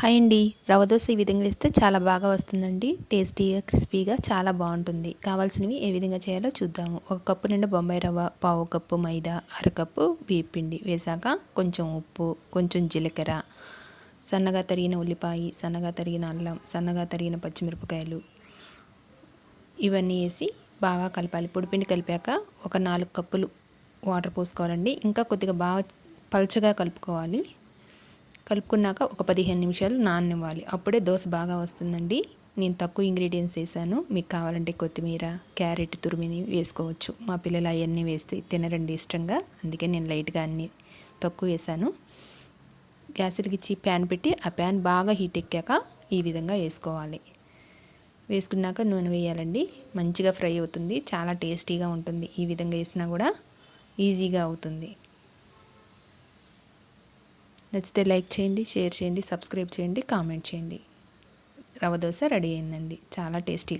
Hi అండి. రవ్వ దోశ ఈ విధంగా వేస్తే చాలా బాగా వస్తుందండి. టేస్టీగా క్రిస్పీగా చాలా బాగుంటుంది. కావాల్సినవి ఏ విధంగా చేయాలో చూద్దాము. ఒక కప్పు నిండా బొంబాయి రవ్వ పావు కప్పు మైదా అరకప్పు బియ్యపిండి వేసాక కొంచెం ఉప్పు కొంచెం జీలకర్ర సన్నగా తరిగిన ఉల్లిపాయ సన్నగా తరిగిన అల్లం సన్నగా తరిగిన పచ్చిమిరపకాయలు ఇవన్నీ వేసి బాగా కలపాలి. పొడిపిండి కలిపాక ఒక నాలుగు కప్పులు వాటర్ పోసుకోవాలండి. ఇంకా కొద్దిగా బాగా పలచగా కలుపుకోవాలి. కలుపుకున్నాక ఒక పదిహేను నిమిషాలు నాననివ్వాలి. అప్పుడే దోశ బాగా వస్తుందండి. నేను తక్కువ ఇంగ్రీడియంట్స్ వేసాను. మీకు కావాలంటే కొత్తిమీర క్యారెట్ తురిమిని వేసుకోవచ్చు. మా పిల్లలు అవన్నీ వేస్తే తినరండి ఇష్టంగా. అందుకే నేను లైట్గా అన్ని తక్కువ వేసాను. గ్యాస్ ఇచ్చి ప్యాన్ పెట్టి ఆ ప్యాన్ బాగా హీట్ ఎక్కాక ఈ విధంగా వేసుకోవాలి. వేసుకున్నాక నూనె వేయాలండి. మంచిగా ఫ్రై అవుతుంది. చాలా టేస్టీగా ఉంటుంది. ఈ విధంగా వేసినా కూడా ఈజీగా అవుతుంది. నచ్చితే లైక్ చేయండి షేర్ చేయండి సబ్స్క్రైబ్ చేయండి కామెంట్ చేయండి. రవ దోశ రెడీ అయిందండి. చాలా టేస్టీ